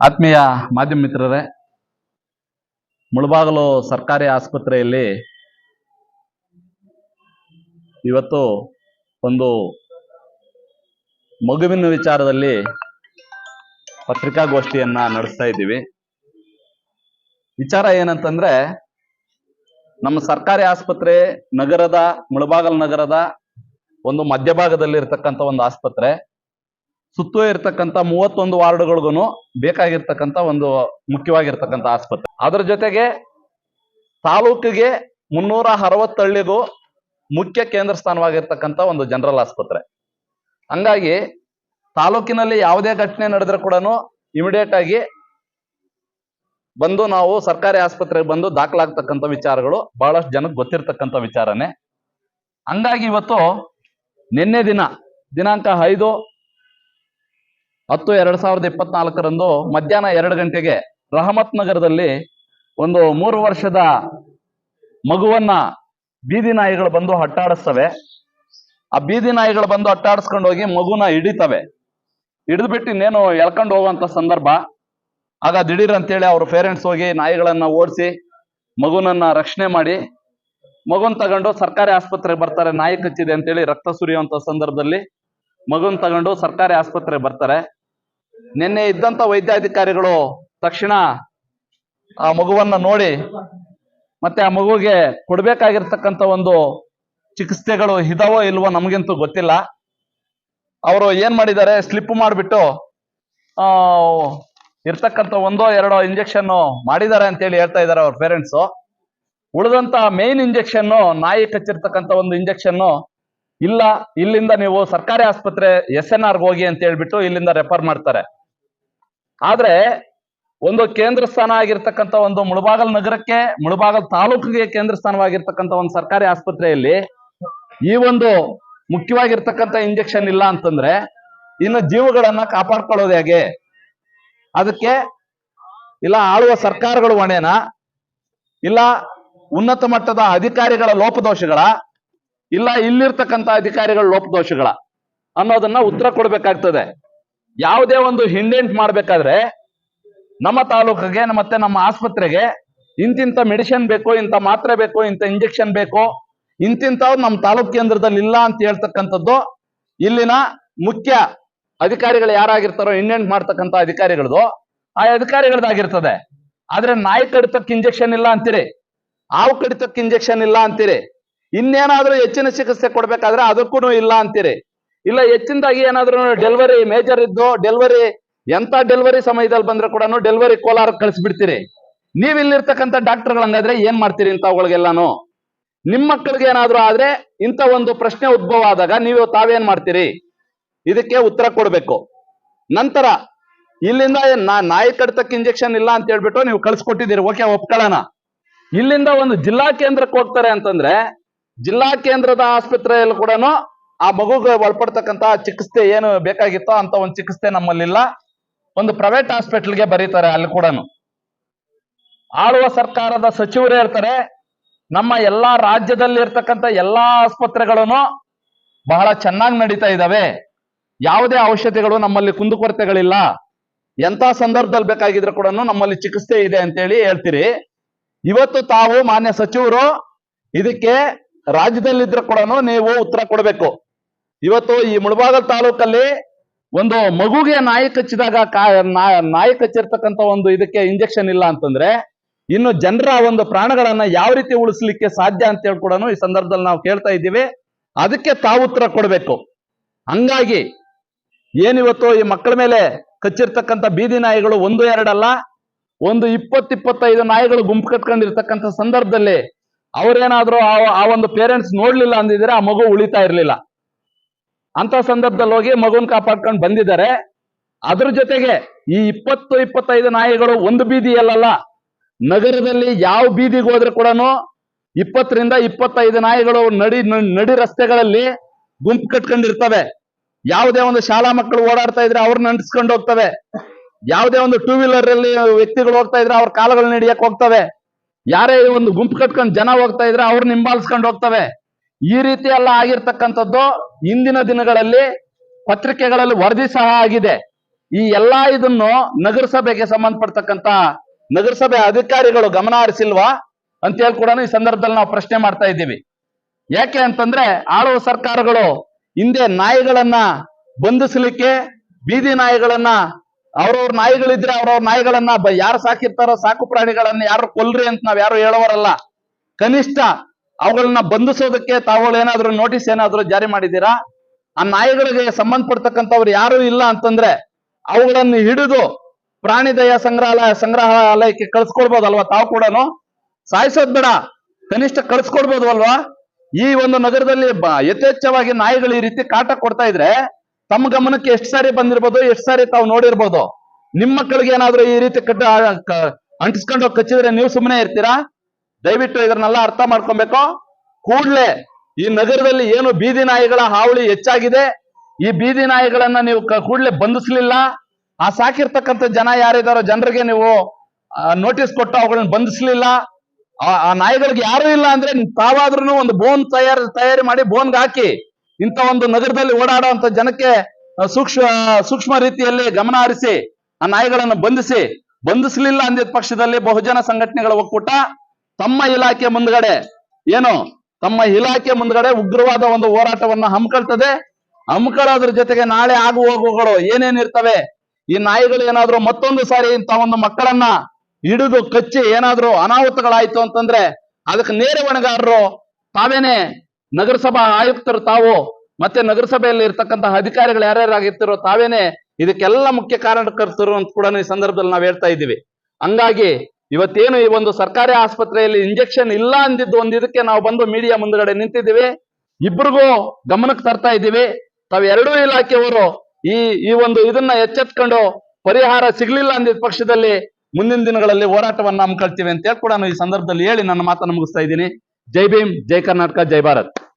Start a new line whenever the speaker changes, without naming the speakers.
ಆತ್ಮೀಯ ಮಾಧ್ಯಮ ಮಿತ್ರರೇ, ಮುಳಬಾಗಲು ಸರ್ಕಾರಿ ಆಸ್ಪತ್ರೆಯಲ್ಲಿ ಇವತ್ತು ಒಂದು ಮಗುವಿನ ವಿಚಾರದಲ್ಲಿ ಪತ್ರಿಕಾಗೋಷ್ಠಿಯನ್ನ ನಡೆಸ್ತಾ ಇದ್ದೀವಿ. ವಿಚಾರ ಏನಂತಂದ್ರೆ, ನಮ್ಮ ಸರ್ಕಾರಿ ಆಸ್ಪತ್ರೆ ನಗರದ, ಮುಳಬಾಗಲ್ ನಗರದ ಒಂದು ಮಧ್ಯಭಾಗದಲ್ಲಿ ಇರ್ತಕ್ಕಂಥ ಒಂದು ಆಸ್ಪತ್ರೆ. ಸುತ್ತೂ ಇರ್ತಕ್ಕಂಥ ಮೂವತ್ತೊಂದು ವಾರ್ಡ್ಗಳಿಗೂ ಬೇಕಾಗಿರ್ತಕ್ಕಂಥ ಒಂದು ಮುಖ್ಯವಾಗಿರ್ತಕ್ಕಂಥ ಆಸ್ಪತ್ರೆ. ಅದರ ಜೊತೆಗೆ ತಾಲೂಕಿಗೆ ಮುನ್ನೂರ ಅರವತ್ತಳ್ಳಿಗೂ ಮುಖ್ಯ ಕೇಂದ್ರ ಸ್ಥಾನವಾಗಿರ್ತಕ್ಕಂಥ ಒಂದು ಜನರಲ್ ಆಸ್ಪತ್ರೆ. ಹಂಗಾಗಿ ತಾಲೂಕಿನಲ್ಲಿ ಯಾವುದೇ ಘಟನೆ ನಡೆದ್ರೆ ಕೂಡ ಇಮಿಡಿಯೇಟ್ ಆಗಿ ಬಂದು ನಾವು ಸರ್ಕಾರಿ ಆಸ್ಪತ್ರೆಗೆ ಬಂದು ದಾಖಲಾಗ್ತಕ್ಕಂಥ ವಿಚಾರಗಳು ಬಹಳಷ್ಟು ಜನಕ್ಕೆ ಗೊತ್ತಿರ್ತಕ್ಕಂಥ ವಿಚಾರನೆ. ಹಂಗಾಗಿ ಇವತ್ತು ನಿನ್ನೆ ದಿನ ದಿನಾಂಕ ಐದು ಹತ್ತು ಎರಡು ಸಾವಿರದ ಇಪ್ಪತ್ನಾಲ್ಕರಂದು ಮಧ್ಯಾಹ್ನ ಎರಡು ಗಂಟೆಗೆ ರಹಮತ್ ನಗರದಲ್ಲಿ ಒಂದು ಮೂರು ವರ್ಷದ ಮಗುವನ್ನ ಬೀದಿ ನಾಯಿಗಳು ಬಂದು ಅಟ್ಟಾಡಿಸ್ತವೆ. ಆ ಬೀದಿ ನಾಯಿಗಳು ಬಂದು ಅಟ್ಟಾಡಿಸ್ಕೊಂಡು ಹೋಗಿ ಮಗುನ ಹಿಡಿತವೆ. ಹಿಡಿದ್ಬಿಟ್ಟು ಇನ್ನೇನು ಎಳ್ಕೊಂಡು ಹೋಗುವಂತ ಸಂದರ್ಭ. ಆಗ ದಿಢೀರ್ ಅಂತೇಳಿ ಅವ್ರ ಪೇರೆಂಟ್ಸ್ ಹೋಗಿ ನಾಯಿಗಳನ್ನ ಓಡಿಸಿ ಮಗುನನ್ನ ರಕ್ಷಣೆ ಮಾಡಿ ಮಗುನ್ ತಗೊಂಡು ಸರ್ಕಾರಿ ಆಸ್ಪತ್ರೆಗೆ ಬರ್ತಾರೆ. ನಾಯಿ ಕಚ್ಚಿದೆ ಅಂತೇಳಿ ರಕ್ತ ಸುರಿಯುವಂತ ಸಂದರ್ಭದಲ್ಲಿ ಮಗುನ್ ತಗೊಂಡು ಸರ್ಕಾರಿ ಆಸ್ಪತ್ರೆಗೆ ಬರ್ತಾರೆ. ನಿನ್ನೆ ಇದ್ದಂತ ವೈದ್ಯಾಧಿಕಾರಿಗಳು ತಕ್ಷಣ ಆ ಮಗುವನ್ನ ನೋಡಿ ಮತ್ತೆ ಆ ಮಗುಗೆ ಕೊಡ್ಬೇಕಾಗಿರ್ತಕ್ಕಂಥ ಒಂದು ಚಿಕಿತ್ಸೆಗಳು ಇದಾವೋ ಇಲ್ವೋ ನಮಗಂತೂ ಗೊತ್ತಿಲ್ಲ. ಅವರು ಏನ್ ಮಾಡಿದ್ದಾರೆ? ಸ್ಲಿಪ್ ಮಾಡಿಬಿಟ್ಟು ಇರ್ತಕ್ಕಂಥ ಒಂದೋ ಎರಡೋ ಇಂಜೆಕ್ಷನ್ ಮಾಡಿದ್ದಾರೆ ಅಂತೇಳಿ ಹೇಳ್ತಾ ಇದ್ದಾರೆ ಅವ್ರ ಪೇರೆಂಟ್ಸು. ಉಳಿದಂತ ಮೇನ್ ಇಂಜೆಕ್ಷನ್ ನಾಯಿ ಕಚ್ಚಿರ್ತಕ್ಕಂಥ ಒಂದು ಇಂಜೆಕ್ಷನ್ ಇಲ್ಲ, ಇಲ್ಲಿಂದ ನೀವು ಸರ್ಕಾರಿ ಆಸ್ಪತ್ರೆ ಎಸ್ ಎನ್ ಆರ್ಗೆ ಹೋಗಿ ಅಂತ ಹೇಳ್ಬಿಟ್ಟು ಇಲ್ಲಿಂದ ರೆಫರ್ ಮಾಡ್ತಾರೆ. ಆದ್ರೆ ಒಂದು ಕೇಂದ್ರ ಸ್ಥಾನ ಆಗಿರ್ತಕ್ಕಂಥ ಒಂದು ಮುಳಬಾಗಲ್ ನಗರಕ್ಕೆ, ಮುಳಬಾಗಲ್ ತಾಲೂಕಿಗೆ ಕೇಂದ್ರ ಸ್ಥಾನವಾಗಿರ್ತಕ್ಕಂಥ ಒಂದು ಸರ್ಕಾರಿ ಆಸ್ಪತ್ರೆಯಲ್ಲಿ ಈ ಒಂದು ಮುಖ್ಯವಾಗಿರ್ತಕ್ಕಂಥ ಇಂಜೆಕ್ಷನ್ ಇಲ್ಲ ಅಂತಂದ್ರೆ ಇನ್ನು ಜೀವಗಳನ್ನ ಕಾಪಾಡ್ಕೊಳ್ಳೋದು ಹೇಗೆ? ಅದಕ್ಕೆ ಇಲ್ಲ, ಆಳುವ ಸರ್ಕಾರಗಳು ಹೊಣೆನಾ? ಇಲ್ಲ, ಉನ್ನತ ಮಟ್ಟದ ಅಧಿಕಾರಿಗಳ ಲೋಪದೋಷಗಳ? ಇಲ್ಲ, ಇಲ್ಲಿರ್ತಕ್ಕಂಥ ಅಧಿಕಾರಿಗಳ ಲೋಪದೋಷಗಳ ಅನ್ನೋದನ್ನ ಉತ್ತರ ಕೊಡ್ಬೇಕಾಗ್ತದೆ. ಯಾವುದೇ ಒಂದು ಹಿಂಡೆಂಟ್ ಮಾಡ್ಬೇಕಾದ್ರೆ ನಮ್ಮ ತಾಲೂಕಿಗೆ, ಮತ್ತೆ ನಮ್ಮ ಆಸ್ಪತ್ರೆಗೆ ಇಂತಿಂತ ಮೆಡಿಸಿನ್ ಬೇಕೋ ಇಂಥ ಮಾತ್ರೆ ಬೇಕು ಇಂಥ ಇಂಜೆಕ್ಷನ್ ಬೇಕು ಇಂತಿಂತವ್ ನಮ್ಮ ತಾಲೂಕ್ ಕೇಂದ್ರದಲ್ಲಿ ಇಲ್ಲ ಅಂತ ಹೇಳ್ತಕ್ಕಂಥದ್ದು ಇಲ್ಲಿನ ಮುಖ್ಯ ಅಧಿಕಾರಿಗಳು ಯಾರಾಗಿರ್ತಾರೋ ಇಂಡೆಂಟ್ ಮಾಡ್ತಕ್ಕಂಥ ಅಧಿಕಾರಿಗಳದು ಆ ಅಧಿಕಾರಿಗಳದಾಗಿರ್ತದೆ. ಆದ್ರೆ ನಾಯಿ ಕಡಿತಕ್ಕೆ ಇಂಜೆಕ್ಷನ್ ಇಲ್ಲ ಅಂತೀರಿ. ಹಾವು ಕಡಿತಕ್ಕೆ ಇಂಜೆಕ್ಷನ್ ಇಲ್ಲ ಅಂತೀರಿ. ಇನ್ನೇನಾದ್ರೂ ಹೆಚ್ಚಿನ ಚಿಕಿತ್ಸೆ ಕೊಡ್ಬೇಕಾದ್ರೆ ಅದಕ್ಕೂ ಇಲ್ಲ ಅಂತೀರಿ. ಇಲ್ಲ, ಹೆಚ್ಚಿನದಾಗಿ ಏನಾದ್ರೂ ಡೆಲಿವರಿ ಮೇಜರ್ ಇದ್ದು ಡೆಲಿವರಿ ಎಂತ ಡೆಲಿವರಿ ಸಮಯದಲ್ಲಿ ಬಂದ್ರೆ ಕೂಡ ಡೆಲಿವರಿ ಕೋಲಾರ ಕಳಿಸ್ಬಿಡ್ತೀರಿ. ನೀವ್ ಇಲ್ಲಿರ್ತಕ್ಕಂಥ ಡಾಕ್ಟರ್ಗಳು ಏನ್ ಮಾಡ್ತೀರಿ ಇಂಥವುಗಳಿಗೆಲ್ಲಾನು? ನಿಮ್ಮ ಮಕ್ಕಳಿಗೆ ಏನಾದ್ರೂ ಆದ್ರೆ ಇಂಥ ಒಂದು ಪ್ರಶ್ನೆ ಉದ್ಭವ ಆದಾಗ ನೀವು ತಾವೇನ್ ಮಾಡ್ತೀರಿ? ಇದಕ್ಕೆ ಉತ್ತರ ಕೊಡಬೇಕು. ನಂತರ, ಇಲ್ಲಿಂದ ನಾಯಿ ಕಡ್ತಕ್ಕೆ ಇಂಜೆಕ್ಷನ್ ಇಲ್ಲ ಅಂತ ಹೇಳ್ಬಿಟ್ಟು ನೀವು ಕಳ್ಸಿಕೊಟ್ಟಿದ್ದೀರಿ. ಓಕೆ, ಒಪ್ಕೊಳ್ಳೋಣ. ಇಲ್ಲಿಂದ ಒಂದು ಜಿಲ್ಲಾ ಕೇಂದ್ರಕ್ಕೆ ಹೋಗ್ತಾರೆ ಅಂತಂದ್ರೆ ಜಿಲ್ಲಾ ಕೇಂದ್ರದ ಆಸ್ಪತ್ರೆಯಲ್ಲಿ ಕೂಡ ಆ ಮಗುಗೆ ಒಳಪಡ್ತಕ್ಕಂತ ಚಿಕಿತ್ಸೆ ಏನು ಬೇಕಾಗಿತ್ತೋ ಅಂತ ಒಂದು ಚಿಕಿತ್ಸೆ ನಮ್ಮಲ್ಲಿಲ್ಲ. ಒಂದು ಪ್ರೈವೇಟ್ ಹಾಸ್ಪಿಟಲ್ಗೆ ಬರೀತಾರೆ ಅಲ್ಲಿ ಕೂಡ ಆಳುವ ಸರ್ಕಾರದ ಸಚಿವರು ಇರ್ತಾರೆ. ನಮ್ಮ ಎಲ್ಲಾ ರಾಜ್ಯದಲ್ಲಿ ಇರ್ತಕ್ಕಂಥ ಎಲ್ಲಾ ಆಸ್ಪತ್ರೆಗಳನ್ನು ಬಹಳ ಚೆನ್ನಾಗಿ ನಡೀತಾ ಇದಾವೆ. ಯಾವುದೇ ಔಷಧಿಗಳು ನಮ್ಮಲ್ಲಿ ಕುಂದುಕೊರತೆಗಳಿಲ್ಲ ಎಂತ ಸಂದರ್ಭದಲ್ಲಿ ಬೇಕಾಗಿದ್ರೆ ಕೂಡ ನಮ್ಮಲ್ಲಿ ಚಿಕಿತ್ಸೆ ಇದೆ ಅಂತೇಳಿ ಹೇಳ್ತೀರಿ. ಇವತ್ತು ತಾವು ಮಾನ್ಯ ಸಚಿವರು ಇದಕ್ಕೆ ರಾಜ್ಯದಲ್ಲಿದ್ರೆ ಕೂಡ ನೀವು ಉತ್ತರ ಕೊಡಬೇಕು. ಇವತ್ತು ಈ ಮುಳಬಾಗಲ್ ತಾಲೂಕಲ್ಲಿ ಒಂದು ಮಗುಗೆ ನಾಯಿ ಕಚ್ಚಿದಾಗ ನಾಯಿ ಕಚ್ಚಿರ್ತಕ್ಕಂಥ ಒಂದು ಇದಕ್ಕೆ ಇಂಜೆಕ್ಷನ್ ಇಲ್ಲ ಅಂತಂದ್ರೆ ಇನ್ನು ಜನರ ಒಂದು ಪ್ರಾಣಗಳನ್ನ ಯಾವ ರೀತಿ ಉಳಿಸ್ಲಿಕ್ಕೆ ಸಾಧ್ಯ ಅಂತ ಹೇಳಿ ಕೂಡ ಈ ಸಂದರ್ಭದಲ್ಲಿ ನಾವು ಕೇಳ್ತಾ ಇದ್ದೀವಿ. ಅದಕ್ಕೆ ತಾವು ಉತ್ತರ ಕೊಡಬೇಕು. ಹಂಗಾಗಿ ಏನಿವತ್ತು ಈ ಮಕ್ಕಳ ಮೇಲೆ ಕಚ್ಚಿರ್ತಕ್ಕಂಥ ಬೀದಿ ನಾಯಿಗಳು ಒಂದು ಎರಡಲ್ಲ ಒಂದು ಇಪ್ಪತ್ತಿಪ್ಪತ್ತೈದು ನಾಯಿಗಳು ಗುಂಪು ಕಟ್ಕೊಂಡಿರ್ತಕ್ಕಂಥ ಸಂದರ್ಭದಲ್ಲಿ ಅವ್ರೇನಾದ್ರೂ ಆ ಆ ಒಂದು ಪೇರೆಂಟ್ಸ್ ನೋಡ್ಲಿಲ್ಲ ಅಂದಿದ್ರೆ ಆ ಮಗು ಉಳಿತಾ ಇರ್ಲಿಲ್ಲ. ಅಂತ ಸಂದರ್ಭದಲ್ಲಿ ಹೋಗಿ ಮಗುನ್ ಕಾಪಾಡ್ಕೊಂಡು ಬಂದಿದ್ದಾರೆ. ಅದ್ರ ಜೊತೆಗೆ ಈ ಇಪ್ಪತ್ತು ಇಪ್ಪತ್ತೈದು ನಾಯಿಗಳು ಒಂದು ಬೀದಿಯಲ್ಲ ನಗರದಲ್ಲಿ ಯಾವ ಬೀದಿಗೆ ಹೋದ್ರೆ ಕೂಡ ಇಪ್ಪತ್ತರಿಂದ ಇಪ್ಪತ್ತೈದು ನಾಯಿಗಳು ನಡಿ ನಡಿ ರಸ್ತೆಗಳಲ್ಲಿ ಗುಂಪು ಕಟ್ಕೊಂಡಿರ್ತವೆ. ಯಾವುದೇ ಒಂದು ಶಾಲಾ ಮಕ್ಕಳು ಓಡಾಡ್ತಾ ಇದ್ರೆ ಅವ್ರನ್ನ ಅಂಟಿಸ್ಕೊಂಡು ಹೋಗ್ತವೆ. ಯಾವುದೇ ಒಂದು ಟೂ ವೀಲರ್ ಅಲ್ಲಿ ವ್ಯಕ್ತಿಗಳು ಹೋಗ್ತಾ ಇದ್ರೆ ಅವ್ರ ಕಾಲಗಳನ್ನ ಹಿಡಿಯಕ್ ಹೋಗ್ತವೆ. ಯಾರೇ ಒಂದು ಗುಂಪು ಕಟ್ಕೊಂಡು ಜನ ಹೋಗ್ತಾ ಇದ್ರೆ ಅವ್ರನ್ನ ಹಿಂಬಾಲಿಸ್ಕೊಂಡು ಹೋಗ್ತವೆ. ಈ ರೀತಿ ಎಲ್ಲ ಆಗಿರ್ತಕ್ಕಂಥದ್ದು ಇಂದಿನ ದಿನಗಳಲ್ಲಿ ಪತ್ರಿಕೆಗಳಲ್ಲಿ ವರದಿ ಸಹ ಆಗಿದೆ. ಈ ಎಲ್ಲಾ ಇದನ್ನು ನಗರಸಭೆಗೆ ಸಂಬಂಧಪಡ್ತಕ್ಕಂತ ನಗರಸಭೆ ಅಧಿಕಾರಿಗಳು ಗಮನ ಹರಿಸಿಲ್ವಾ ಅಂತ ಹೇಳಿ ಕೂಡ ಈ ಸಂದರ್ಭದಲ್ಲಿ ನಾವು ಪ್ರಶ್ನೆ ಮಾಡ್ತಾ ಇದ್ದೀವಿ. ಯಾಕೆ ಅಂತಂದ್ರೆ ಆಳುವ ಸರ್ಕಾರಗಳು ಹಿಂದೆ ನಾಯಿಗಳನ್ನ ಬಂಧಿಸಲಿಕ್ಕೆ ಬೀದಿ ನಾಯಿಗಳನ್ನ ಅವ್ರವ್ರ ನಾಯಿಗಳಿದ್ರೆ ಅವ್ರವ್ರ ನಾಯಿಗಳನ್ನ ಯಾರು ಸಾಕಿರ್ತಾರೋ ಸಾಕು ಪ್ರಾಣಿಗಳನ್ನ ಯಾರು ಕೊಲ್ರಿ ಅಂತ ನಾವ್ ಯಾರು ಹೇಳೋರಲ್ಲ ಕನಿಷ್ಠ ಅವುಗಳನ್ನ ಬಂಧಿಸೋದಕ್ಕೆ ತಾವುಗಳು ಏನಾದ್ರು ನೋಟಿಸ್ ಏನಾದ್ರು ಜಾರಿ ಮಾಡಿದ್ದೀರಾ? ಆ ನಾಯಿಗಳಿಗೆ ಸಂಬಂಧಪಡ್ತಕ್ಕಂಥವ್ರು ಯಾರು ಇಲ್ಲ ಅಂತಂದ್ರೆ ಅವುಗಳನ್ನು ಹಿಡಿದು ಪ್ರಾಣಿದಯ ಸಂಗ್ರಹಾಲಯ, ಸಂಗ್ರಹಾಲಯಕ್ಕೆ ಕಳ್ಸ್ಕೊಡ್ಬೋದಲ್ವಾ ತಾವು ಕೂಡ ಸಾಯಿಸೋದ್ ಬೇಡ, ಕನಿಷ್ಠ ಕಳ್ಸ್ಕೊಡ್ಬೋದು ಅಲ್ವಾ ಈ ಒಂದು ನಗರದಲ್ಲಿ ಯಥೇಚ್ಛವಾಗಿ ನಾಯಿಗಳು ಈ ರೀತಿ ಕಾಟ ಕೊಡ್ತಾ ಇದ್ರೆ ತಮ್ಮ ಗಮನಕ್ಕೆ ಎಷ್ಟು ಸಾರಿ ಬಂದಿರ್ಬೋದು, ಎಷ್ಟು ಸಾರಿ ತಾವು ನೋಡಿರ್ಬೋದು. ನಿಮ್ಮ ಮಕ್ಕಳಿಗೆ ಏನಾದ್ರು ಈ ರೀತಿ ಕಟ್ಟ ಅಂಟಿಸ್ಕೊಂಡು ಹೋಗಿ ಕಚ್ಚಿದ್ರೆ ನೀವು ಸುಮ್ಮನೆ ಇರ್ತೀರಾ? ದಯವಿಟ್ಟು ಇದನ್ನೆಲ್ಲ ಅರ್ಥ ಮಾಡ್ಕೊಬೇಕು. ಕೂಡ್ಲೆ ಈ ನಗರದಲ್ಲಿ ಏನು ಬೀದಿ ನಾಯಿಗಳ ಹಾವಳಿ ಹೆಚ್ಚಾಗಿದೆ, ಈ ಬೀದಿ ನಾಯಿಗಳನ್ನ ನೀವು ಕೂಡ್ಲೆ ಬಂಧಿಸ್ಲಿಲ್ಲ. ಆ ಸಾಕಿರ್ತಕ್ಕಂಥ ಜನ ಯಾರಿದಾರೋ ಜನರಿಗೆ ನೀವು ನೋಟಿಸ್ ಕೊಟ್ಟು ಅವುಗಳನ್ನ ಬಂಧಿಸ್ಲಿಲ್ಲ. ಆ ನಾಯಿಗಳಿಗೆ ಯಾರು ಇಲ್ಲ ಅಂದ್ರೆ ತಾವಾದ್ರೂ ಒಂದು ಬೋನ್ ತಯಾರಿ ತಯಾರಿ ಮಾಡಿ ಬೋನ್ಗೆ ಹಾಕಿ. ಇಂಥ ಒಂದು ನಗರದಲ್ಲಿ ಓಡಾಡುವಂತ ಜನಕ್ಕೆ ಸೂಕ್ಷ್ಮ ಸೂಕ್ಷ್ಮ ರೀತಿಯಲ್ಲಿ ಗಮನ ಹರಿಸಿ, ಆ ನಾಯಿಗಳನ್ನು ಬಂಧಿಸಿ, ಬಂಧಿಸಲಿಲ್ಲ ಅಂದಿದ ಪಕ್ಷದಲ್ಲಿ ಬಹುಜನ ಸಂಘಟನೆಗಳ ಒಕ್ಕೂಟ, ತಮ್ಮ ಇಲಾಖೆ ಮುಂದ್ಗಡೆ, ಏನು? ತಮ್ಮ ಇಲಾಖೆ ಮುಂದ್ಗಡೆ ಉಗ್ರವಾದ ಒಂದು ಹೋರಾಟವನ್ನ ಹಮ್ಮಿಕೊಳ್ತದೆ. ಹಮ್ಮಿಕೊಳ್ಳೋದ್ರ ಜೊತೆಗೆ ನಾಳೆ ಆಗು ಹೋಗುಗಳು ಏನೇನಿರ್ತವೆ ಈ ನಾಯಿಗಳು ಏನಾದ್ರು ಮತ್ತೊಂದು ಸಾರಿ ಇಂಥ ಒಂದು ಮಕ್ಕಳನ್ನ ಹಿಡಿದು ಕಚ್ಚಿ ಏನಾದ್ರು ಅನಾಹುತಗಳಾಯ್ತು ಅಂತಂದ್ರೆ, ಅದಕ್ಕೆ ನೇರ ಹೊಣೆಗಾರರು ತಾವೇನೆ ನಗರಸಭಾ ಆಯುಕ್ತರು ತಾವು, ಮತ್ತೆ ನಗರಸಭೆಯಲ್ಲಿ ಇರ್ತಕ್ಕಂತಹ ಅಧಿಕಾರಿಗಳು ಯಾರ್ಯಾರಾಗಿರ್ತಾರೋ ತಾವೇನೆ ಇದಕ್ಕೆಲ್ಲ ಮುಖ್ಯ ಕಾರಣಕರ್ತರು ಅಂತ ಕೂಡ ಈ ಸಂದರ್ಭದಲ್ಲಿ ನಾವು ಹೇಳ್ತಾ ಇದ್ದೀವಿ. ಹಂಗಾಗಿ ಇವತ್ತೇನು ಈ ಒಂದು ಸರ್ಕಾರಿ ಆಸ್ಪತ್ರೆಯಲ್ಲಿ ಇಂಜೆಕ್ಷನ್ ಇಲ್ಲ ಅಂದಿದ್ದು ಒಂದು ಇದಕ್ಕೆ ನಾವು ಬಂದು ಮೀಡಿಯಾ ಮುಂದ್ಗಡೆ ನಿಂತಿದ್ದೀವಿ. ಇಬ್ರಿಗೂ ಗಮನಕ್ಕೆ ತರ್ತಾ ಇದ್ದೀವಿ. ತಾವು ಎರಡೂ ಇಲಾಖೆಯವರು ಈ ಈ ಒಂದು ಇದನ್ನ ಎಚ್ಚೆತ್ಕೊಂಡು ಪರಿಹಾರ ಸಿಗ್ಲಿಲ್ಲ ಅಂದಿದ್ದ ಪಕ್ಷದಲ್ಲಿ ಮುಂದಿನ ದಿನಗಳಲ್ಲಿ ಹೋರಾಟವನ್ನ ಹಮ್ಮಿಕೊಳ್ತೀವಿ ಅಂತ ಹೇಳಿ ಕೂಡ ಈ ಸಂದರ್ಭದಲ್ಲಿ ಹೇಳಿ ನನ್ನ ಮಾತನ್ನು ಮುಗಿಸ್ತಾ ಇದ್ದೀನಿ. जय भीम जय कर्नाटक जय भारत।